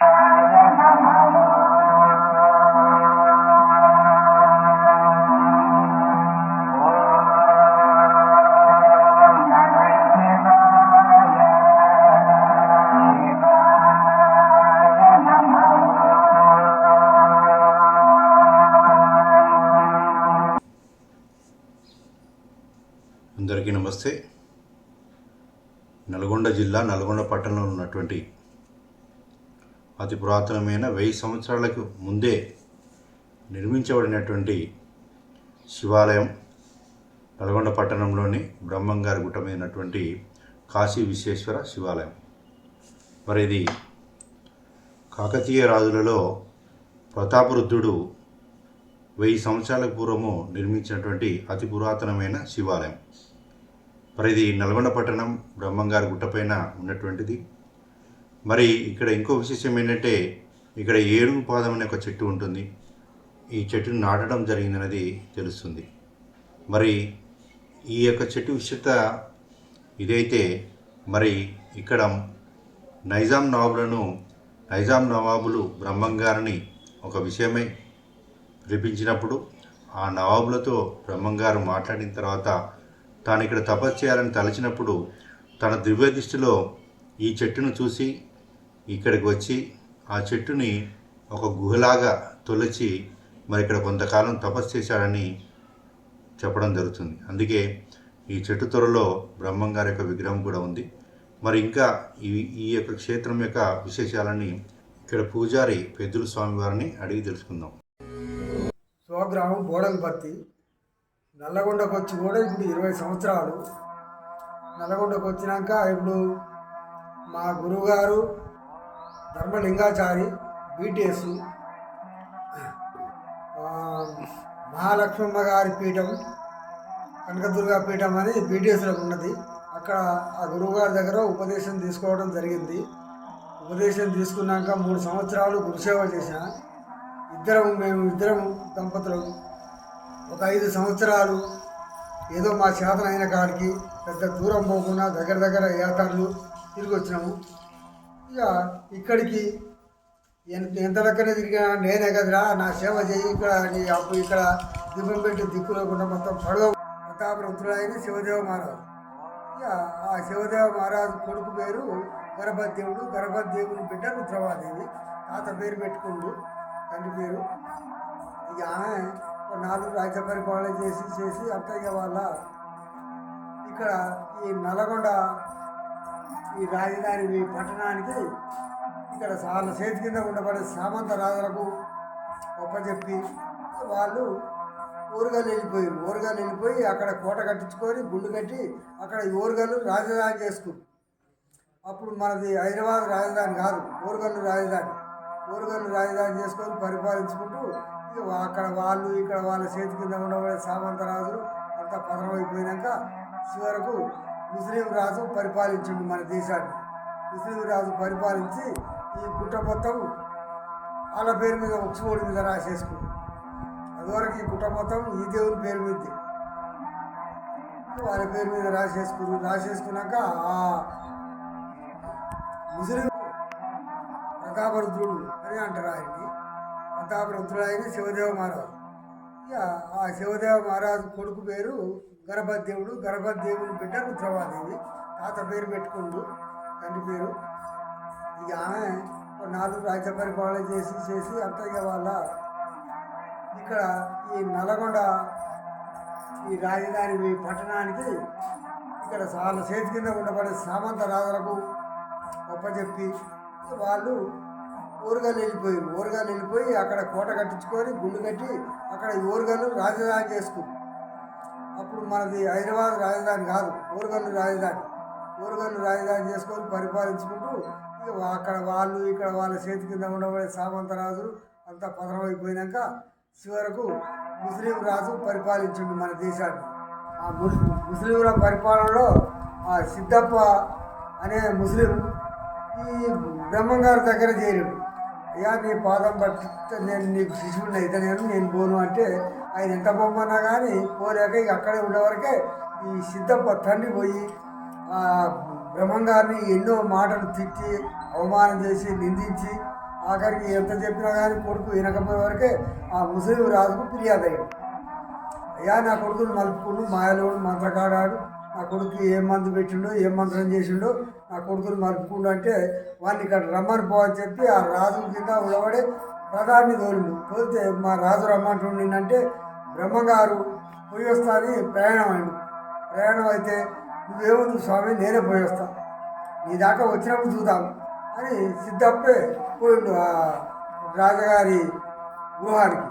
అందరికీ నమస్తే. నల్గొండ జిల్లా నల్గొండ పట్టణంలో ఉన్నటువంటి అతి పురాతనమైన వెయ్యి సంవత్సరాలకు ముందే నిర్మించబడినటువంటి శివాలయం నల్గొండ పట్టణంలోని బ్రహ్మంగారి గుట్టమైనటువంటి కాశీ విశ్వేశ్వర శివాలయం. మరి ఇది కాకతీయ రాజులలో ప్రతాపరుద్ధుడు వెయ్యి సంవత్సరాల పూర్వము నిర్మించినటువంటి అతి పురాతనమైన శివాలయం. మరి ఇది నల్గొండ పట్టణం బ్రహ్మంగారి గుట్టపైన ఉన్నటువంటిది. మరి ఇక్కడ ఇంకో విశేషం ఏంటంటే ఇక్కడ ఏడుగు పాదం అనే ఒక చెట్టు ఉంటుంది. ఈ చెట్టును నాటడం జరిగిందన్నది తెలుస్తుంది. మరి ఈ యొక్క చెట్టు విశిష్టత ఇదైతే మరి ఇక్కడ నైజాం నవాబులను నైజాం నవాబులు బ్రహ్మంగారిని ఒక విషయమై పిలిపించినప్పుడు ఆ నవాబులతో బ్రహ్మంగారు మాట్లాడిన తర్వాత తాను ఇక్కడ తపస్సు చేయాలని తలచినప్పుడు తన దివ్య దృష్టిలో ఈ చెట్టును చూసి ఇక్కడికి వచ్చి ఆ చెట్టుని ఒక గుహలాగా తొలచి మరి ఇక్కడ కొంతకాలం తపస్సు చేశాడని చెప్పడం జరుగుతుంది. అందుకే ఈ చెట్టు త్వరలో బ్రహ్మంగారి యొక్క విగ్రహం కూడా ఉంది. మరి ఇంకా ఈ ఈ యొక్క క్షేత్రం యొక్క విశేషాలని ఇక్కడ పూజారి పెద్దుల స్వామి వారిని అడిగి తెలుసుకుందాం. స్వగ్రామం బోడలపర్తి నల్లగొండకు వచ్చి కూడా ఇప్పుడు ఇరవై సంవత్సరాలు. నల్లగొండకు వచ్చినాక ఇప్పుడు మా గురువుగారు ధర్మలింగాచారి బీటీఎస్ మహాలక్ష్మమ్మ గారి పీఠం కనకదుర్గా పీఠం అని బీటీఎస్లో ఉన్నది. అక్కడ ఆ గురువుగారి దగ్గర ఉపదేశం తీసుకోవడం జరిగింది. ఉపదేశం తీసుకున్నాక మూడు సంవత్సరాలు గురుసేవ చేసిన ఇద్దరం మేము ఇద్దరం దంపతులు. ఒక ఐదు సంవత్సరాలు ఏదో మా చేతనైన కాడికి పెద్ద దూరం పోకుండా దగ్గర దగ్గర యాత్రలు తిరిగి వచ్చినాము. ఇక ఇక్కడికి ఎంత ఎంత లెక్కనే తిరిగినా నేనే కదరా నా సేవ చేయి ఇక్కడ నీ అప్పు ఇక్కడ దీపం పెట్టి దిక్కు లేకుండా మొత్తం పడవ ప్రతాపరుద్రుడైన శివదేవ మహారాజు. ఇక ఆ శివదేవ మహారాజు కొడుకు పేరు గణపతి దేవుడు దేవుని బిడ్డ రుద్రమాదేవి. తాత పేరు పెట్టుకుండు తండ్రి పేరు. ఇక ఆమె ఒక నాలుగు రాజ్య పరిపాలన చేసి చేసి ఇక వాళ్ళ ఇక్కడ ఈ నల్గొండ ఈ రాజధాని ఈ పట్టణానికి ఇక్కడ వాళ్ళ చేతి కింద ఉండబడే సామంత రాజులకు ఒప్పచెప్పి వాళ్ళు ఊరుగాలు వెళ్ళిపోయారు ఊరుగాలు వెళ్ళిపోయి అక్కడ కోట కట్టించుకొని గుండు కట్టి అక్కడ ఊరుగాలు రాజధాని చేసుకున్నారు అప్పుడు మనది హైదరాబాద్ రాజధాని కాదు ఊరుగల్లు రాజధాని. ఊరుగల్లు రాజధాని చేసుకొని పరిపాలించుకుంటూ ఇక అక్కడ వాళ్ళు ఇక్కడ వాళ్ళ చేతి కింద ఉండబడే సామంత రాజులు అంతా పతనం చివరకు ముస్లిం రాజు పరిపాలించిండు మన దేశాన్ని. ముస్లిం రాజు పరిపాలించి ఈ గుట్ట మొత్తం వాళ్ళ పేరు మీద ఉక్సుబోడి మీద రాసేసుకుంది అదివరకు ఈ గుట్ట మొత్తం ఈ దేవుని పేరు మీద. వాళ్ళ పేరు మీద రాసేసుకున్నారు రాసేసుకున్నాక ఆ ముస్లిం ప్రతాపరుద్రుడు అని అంటారు ఆయన్ని. ప్రతాపరుద్రుడు ఆయన శివదేవ మహారాజు. ఇక ఆ శివదేవ మహారాజు కొడుకు పేరు గణపతి దేవుడు దేవుని బిడ్డ రుద్రమాదేవి. తాత పేరు పెట్టుకుండు తండ్రి పేరు. ఇక ఆమె నాలుగు రాజ్య పరిపాలన చేసి చేసి అత్తయ్య వాళ్ళ ఇక్కడ ఈ నల్గొండ ఈ రాజధాని ఈ పట్టణానికి ఇక్కడ చాలా చేతి కింద ఉండబడే సామంత రాజులకు ఒప్పచెప్పి వాళ్ళు ఊరుగాలు వెళ్ళిపోయి ఊరుగాలు వెళ్ళిపోయి అక్కడ కోట కట్టించుకొని గుండు కట్టి అక్కడ ఈ రాజధాని చేసుకున్నారు అప్పుడు మనది హైదరాబాద్ రాజధాని కాదు ఊరుగల్లు రాజధాని. ఊరుగల్లు రాజధాని చేసుకొని పరిపాలించుకుంటూ ఇక అక్కడ వాళ్ళు ఇక్కడ వాళ్ళ చేతి కింద ఉండబడే సామంతరాజులు అంతా పతనం అయిపోయినాక చివరకు ముస్లిం రాజు పరిపాలించండి మన దేశాన్ని. ఆ ముస్ ముస్లింల పరిపాలనలో ఆ సిద్ధప్ప అనే ముస్లిం ఈ బ్రహ్మంగారి దగ్గర చేరాడు. అయ్యా నీ పాదం పట్టి నేను నీకు శిశువుని అయితే నేను నేను పోను అంటే ఆయన ఎంత బొమ్మన్నా కానీ పోలేక ఇక అక్కడే ఉండేవరకే ఈ సిద్ధప్ప తండ్రి పోయి ఆ బ్రహ్మంగారిని ఎన్నో మాటలు తిట్టి అవమానం చేసి నిందించి ఆఖరికి ఎంత చెప్పినా కానీ కొడుకు వినకపోయే వరకే ఆ ముసలి రాజుకు ఫిర్యాదు అయ్యాడు అయ్యా నా కొడుకుని మలుపుకుండు మాయలోడు మంత్రకాడాడు నా కొడుకు ఏం మందు పెట్టిండో ఏం మంత్రం చేసిండో నా కొడుకుని మలుపుకుండు అంటే వాడిని ఇక్కడ రమ్మని పోవని చెప్పి ఆ రాజు కింద ఉడబడి ప్రధాని తోలిండు. తోలితే మా రాజు రమ్మంటుండిందంటే బ్రహ్మగారు పోయి వస్తా అని ప్రయాణం అయిండు. ప్రయాణం అయితే నువ్వేముంది స్వామి నేనే పోయి వస్తా నీ దాకా వచ్చినప్పుడు చూద్దాం అని సిద్ధప్పే పోయిండు ఆ రాజగారి గృహానికి.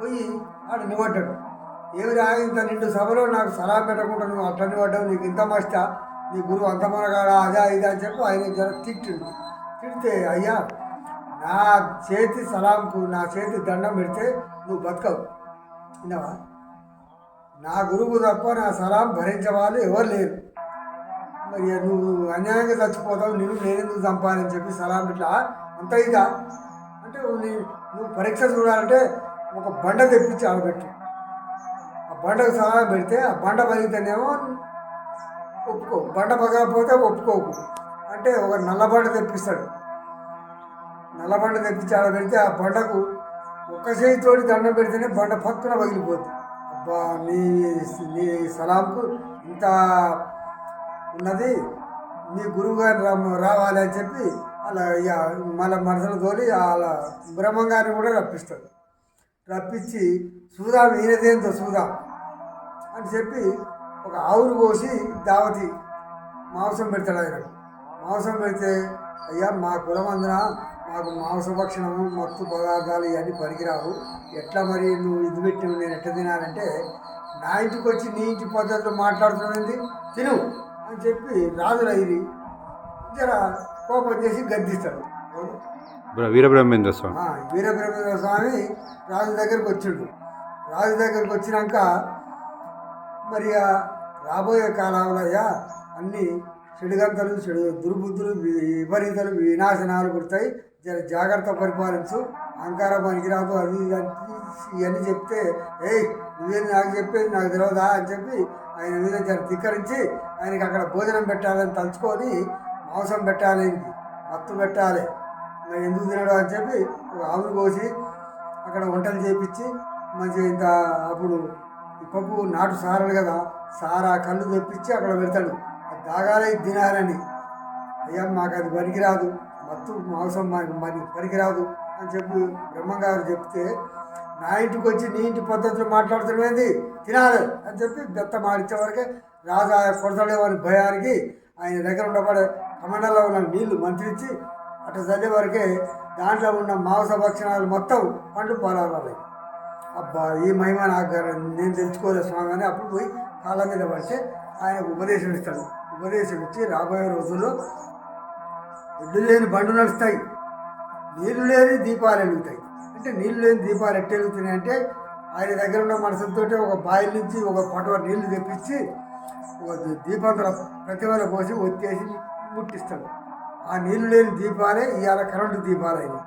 పోయి ఆడు నిలబడ్డాడు. ఏమి రాగింత నిండు సభలో నాకు సలహా పెట్టకుండా నువ్వు అట్లా నిలబడ్డావు? నీకు ఇంత మష్ట నీ గురువు అంతమనగాడా? అదా ఇదా అని చెప్పి ఆయన జర తిట్టిండు. తిడితే అయ్యా నా చేతి సలాంకు నా చేతి దండం పెడితే నువ్వు బతకవు. విన్నావా? నా గురువు తప్ప నా సలాం భరించే వాళ్ళు ఎవరు లేరు. మరి నువ్వు అన్యాయంగా చచ్చిపోతావు నేను నేనెందుకు చంపాలని చెప్పి సలాం ఇట్లా అంత ఇదా? అంటే నీ- నువ్వు పరీక్ష చూడాలంటే ఒక బండ తెప్పించి ఆడబెట్టు. ఆ బండకు సలాం పెడితే ఆ బండ పలిగితేనేమో ఒప్పుకో. బండ పగకపోతే ఒప్పుకోకు. అంటే ఒక నల్లబండ తెప్పిస్తాడు. నల్లబండ తెప్పించి ఆడ పెడితే ఆ బండకు ఒక్క చేతితోటి దండం పెడితేనే బండ పక్కన పగిలిపోతుంది అబ్బా నీ నీ సలాంకు ఇంత ఉన్నది మీ గురువు గారు రా- రావాలి అని చెప్పి అలా ఇక మళ్ళీ మనసులు తోలి అలా బ్రహ్మంగారిని కూడా రప్పిస్తాడు. రప్పించి చూదాం ఈయనదేంతో చూదాం అని చెప్పి ఒక ఆవును కోసి దావతి మాంసం పెడతాడు ఆయన. మాంసం పెడితే అయ్యా మా కులమందున మాకు మాంసభక్షణము మత్తు పదార్థాలు ఇవన్నీ పనికిరావు. ఎట్లా మరి నువ్వు ఇది పెట్టి నేను ఎట్లా తినాలంటే నా ఇంటికి వచ్చి నీ ఇంటి పద్ధతిలో మాట్లాడుతున్నది తిను అని చెప్పి రాజుల ఇది జర కోపం చేసి గద్దిస్తాడు. బ్ర- వీరబ్రహ్మేంద్ర స్వామి. వీరబ్రహ్మేంద్ర స్వామి రాజు దగ్గరికి వచ్చిండు. రాజు దగ్గరికి వచ్చినాక మరి రాబోయే కాలంలో అయ్యా అన్ని చెడుగంతలు చెడు దుర్బుద్ధులు విపరీతలు వినాశనాలు పుడతాయి. జర జాగ్రత్త పరిపాలించు. అహంకారం పనికిరాదు అది ఇవన్నీ చెప్తే ఏయ్ నువ్వేం నాకు చెప్పేది నాకు తెలియదా అని చెప్పి ఆయన మీద జర ధిక్కరించి ఆయనకి అక్కడ భోజనం పెట్టాలని తలుచుకొని మాంసం పెట్టాలి మత్తు పెట్టాలి. ఎందుకు తినడు అని చెప్పి ఒక పోసి కోసి అక్కడ వంటలు చేపించి మంచి ఇంత అప్పుడు ఈ పప్పు నాటు సారలు కదా. సారా కళ్ళు తెప్పించి అక్కడ పెడతాడు. దాగాలే తినాలని అయ్యా మాకు అది పనికిరాదు. మత్తు మాంసం మాకు మరి పనికిరాదు అని చెప్పి బ్రహ్మంగారు చెప్తే నా ఇంటికి వచ్చి నీ ఇంటి పద్ధతిలో మాట్లాడుతున్నది తినాలి అని చెప్పి బెత్త మాడిచ్చే వరకే రాజా కొడతాడేవారి భయానికి ఆయన దగ్గర ఉండబడే కమండలో ఉన్న నీళ్ళు మంత్రించి అటు చల్లే వరకే దాంట్లో ఉన్న మాంస భక్షణాలు మొత్తం పండు పాలాలి అబ్బా ఈ మహిమ నాకు గారు నేను తెలుసుకోలేదు స్వామి అని అప్పుడు పోయి కాళ్ళ మీద పడితే ఆయనకు ఉపదేశం ఇస్తాడు. ఉపదేశం ఇచ్చి రాబోయే రోజుల్లో ఎడ్లు లేని బండ్లు నడుస్తాయి. నీళ్ళు లేని దీపాలు వెలుగుతాయి. అంటే నీళ్ళు లేని దీపాలు ఎట్ట వెలుగుతున్నాయి అంటే ఆయన దగ్గర ఉన్న మనసులతో ఒక బావి నుంచి ఒక పటవ నీళ్ళు తెప్పించి ఒక దీపంతో ప్రతిమల పోసి ఒత్తేసి ముట్టిస్తాడు. ఆ నీళ్ళు లేని దీపాలే ఇవాళ కరెంటు దీపాలు అయినాయి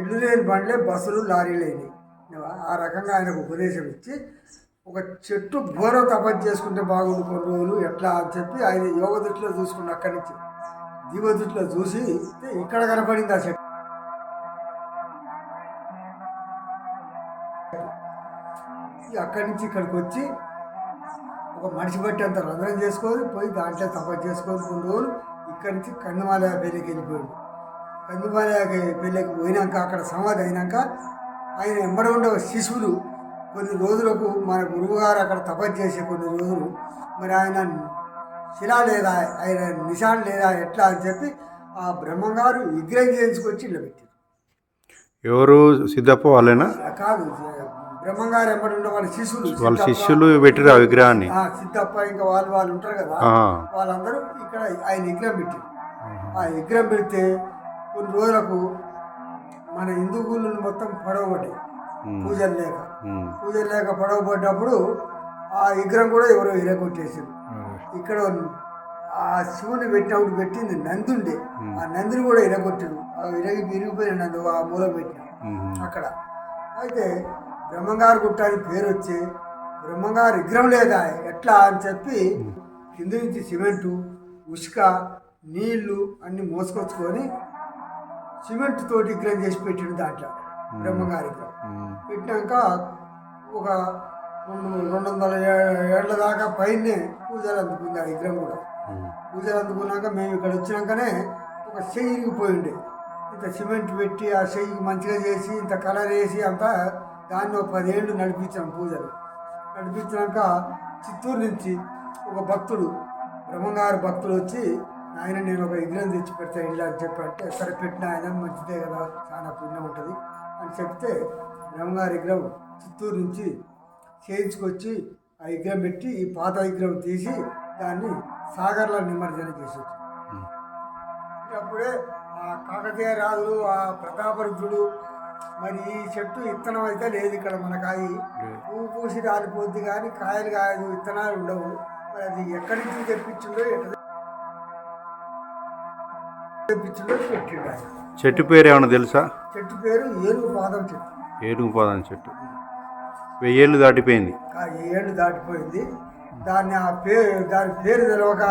ఎడ్లు లేని బండ్లే బస్సులు లారీలు అయినాయి ఆ రకంగా ఆయనకు ఉపదేశం ఇచ్చి ఒక చెట్టు ఘోర తపస్సు చేసుకుంటే బాగుంది కొన్ని రోజులు ఎట్లా అని చెప్పి ఆయన యోగ దృష్టిలో చూసుకున్న అక్కడి నుంచి దీవ దృష్టిలో చూసి ఇక్కడ కనపడింది ఆ చెట్టు. అక్కడి నుంచి ఇక్కడికి వచ్చి ఒక మనిషి బట్టి అంత రంధ్రం చేసుకొని పోయి దాంట్లో తపస్సు చేసుకొని కొన్ని రోజులు ఇక్కడి నుంచి కందుమాలయ పెళ్ళికి వెళ్ళిపోయాడు. కందుమాలయ పెళ్ళికి పోయినాక అక్కడ సమాధి అయినాక ఆయన ఎంబడి ఉండే శిశువులు కొన్ని రోజులకు మన గురువుగారు అక్కడ తపస్సు చేసే కొన్ని రోజులు. మరి ఆయన శిలా లేదా ఆయన నిషాన్ లేదా ఎట్లా అని చెప్పి ఆ బ్రహ్మంగారు విగ్రహం చేయించుకొచ్చి ఇళ్ళ పెట్టారు. ఎవరు? సిద్ధప్ప వాళ్ళేనా? కాదు బ్రహ్మంగారు ఎంబడి ఉన్న వాళ్ళ శిశువులు వాళ్ళ శిష్యులు పెట్టిరు ఆ విగ్రహాన్ని. ఆ, సిద్ధప్ప ఇంకా వాళ్ళు వాళ్ళు ఉంటారు కదా. వాళ్ళందరూ ఇక్కడ ఆయన విగ్రహం పెట్టారు. ఆ విగ్రహం పెడితే కొన్ని రోజులకు మన హిందూ గుళ్ళు మొత్తం పడవబడ్డాయి. పూజలు లేక. పూజలు లేక పడవబడ్డప్పుడు ఆ విగ్రహం కూడా ఎవరో ఇరగొట్టేసారు ఇక్కడ ఆ శివుని పెట్టినప్పుడు పెట్టింది నంది ఉండే ఆ నందిని కూడా ఇరగొట్టారు ఆ ఇరగి విరిగిపోయిన నంది ఆ మూల పెట్టిన. అక్కడ. అయితే బ్రహ్మంగారు గుట్ట అని పేరు వచ్చి బ్రహ్మంగారు విగ్రహం లేదా? ఎట్లా? అని చెప్పి కింద నుంచి సిమెంటు ఉసుక నీళ్ళు అన్ని మోసుకొచ్చుకొని సిమెంట్ తోటి విగ్రహం చేసి పెట్టిండు దాంట్లో బ్రహ్మగారి విగ్రహం. పెట్టినాక ఒక రెండు రెండు వందల ఏ- ఏళ్ళ దాకా పైనే పూజలు అందుకుంది ఆ విగ్రహం కూడా. పూజలు అందుకున్నాక మేము ఇక్కడ వచ్చినాకనే ఒక చెయ్యికి పోయిండే. ఇంత సిమెంట్ పెట్టి ఆ చెయ్యికి మంచిగా చేసి ఇంత కలర్ వేసి అంతా దాన్ని ఒక పదేళ్ళు నడిపించాం పూజలు. నడిపించినాక చిత్తూరు నుంచి ఒక భక్తుడు బ్రహ్మంగారు భక్తుడు వచ్చి ఆయన నేను ఒక విగ్రహం తెచ్చి పెడతా ఇల్లు అని చెప్పి అంటే సరే పెట్టిన ఆయన మంచిదే కదా చాలా పుణ్యం ఉంటుంది అని చెప్తే బ్రహ్మంగారి విగ్రహం చిత్తూరు నుంచి చేయించుకొచ్చి ఆ విగ్రహం పెట్టి ఈ పాత విగ్రహం తీసి దాన్ని సాగర్లో నిమజ్జనం చేసి. అప్పుడే ఆ కాకతీయ రాజులు ఆ ప్రతాపరుద్రుడు మరి ఈ చెట్టు ఇత్తనం అయితే లేదు ఇక్కడ మనకాయి. పువ్వు పూసి రాలిపోద్ది కానీ కాయలు కాయదు విత్తనాలు ఉండవు. మరి అది ఎక్కడి నుంచి తెప్పించిండో పెట్టిండు ఆయన చెట్టు పేరు ఏమైనా తెలుసా? చెట్టు పేరు ఏనుగు పాదం చెట్టు. ఏడుగు పాదాని చెట్టు వెయ్యేళ్ళు దాటిపోయింది. ఏళ్ళు దాటిపోయింది. దాన్ని ఆ పేరు దాని పేరు తెలవక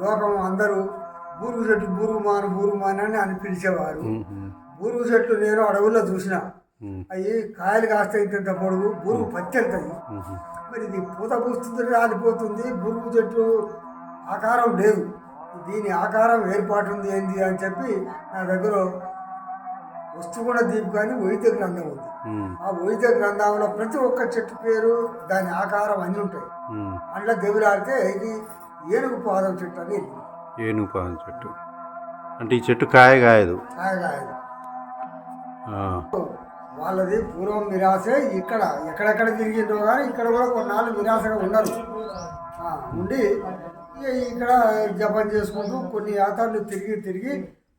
లోకం అందరూ బూరుగు చెట్టు బూరుగుమాను బూరుగుమాను అని అని పిలిచేవారు. బూరుగు చెట్లు నేను అడవుల్లో చూసిన. అవి కాయలు కాస్తాయి ఇంత పొడుగు బూరుగు వెళ్తాయి ఉమ్. మరి ఇది పూత పూస్తుంది రాలిపోతుంది బురుగు చెట్టు ఆకారం లేదు. దీని ఆకారం ఏర్పాటు ఉంది ఏంది అని చెప్పి నా దగ్గర వస్తు కూడా దీపు కానీ వైద్య గ్రంథం ఉంది. ఆ వైద్య గ్రంథంలో ప్రతి ఒక్క చెట్టు పేరు దాని ఆకారం అన్నీ ఉంటాయి. అందులో దేవులాడితే ఇది ఏనుగు పాదం చెట్టు అని ఏనుగు పాదం చెట్టు. అంటే ఈ చెట్టు కాయ కాయదు. కాయగాయలు ఆ, వాళ్ళది పూర్వం నిరాశే ఇక్కడ ఎక్కడెక్కడ తిరిగిందో కానీ ఇక్కడ కూడా కొన్నాళ్ళు నిరాశగా ఉన్నారు. ఉండి ఇక ఇక్కడ జపం చేసుకుంటూ కొన్ని యాత్రలు తిరిగి తిరిగి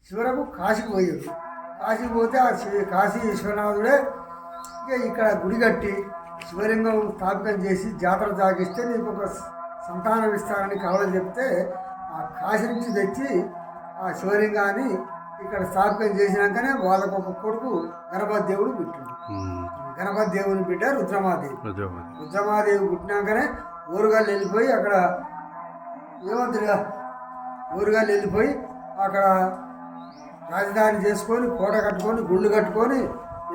చివరకు కాశీకి పోయాడు కాశీకి పోతే ఆ శివ- కాశీ విశ్వనాథుడే ఇక ఇక్కడ గుడి కట్టి శివలింగం స్థాపితం చేసి జాతర సాగిస్తే నీకు ఒక సంతానం ఇస్తానని కవలు చెప్తే ఆ కాశీ నుంచి తెచ్చి ఆ శివలింగాన్ని ఇక్కడ స్థాపితం చేసినాకనే వాళ్ళకు ఒక కొడుకు గణపతి దేవుడు పుట్టిండు. గణపతి దేవుని బిడ్డ రుద్రమాదేవి. రుద్రమాదేవి. పుట్టినాకనే ఊరుగాళ్ళు వెళ్ళిపోయి అక్కడ ఏమంటారుగా ఊరుగాళ్ళు వెళ్ళిపోయి అక్కడ రాజధాని చేసుకొని కోట కట్టుకొని గుళ్ళు కట్టుకొని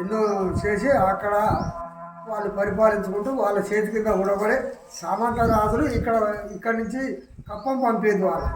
ఎన్నో చేసి అక్కడ వాళ్ళు పరిపాలించుకుంటూ వాళ్ళ చేతి కింద ఉండబడే సామంత రాజులు ఇక్కడ ఇక్కడి నుంచి కప్పం పంపేది వాళ్ళు.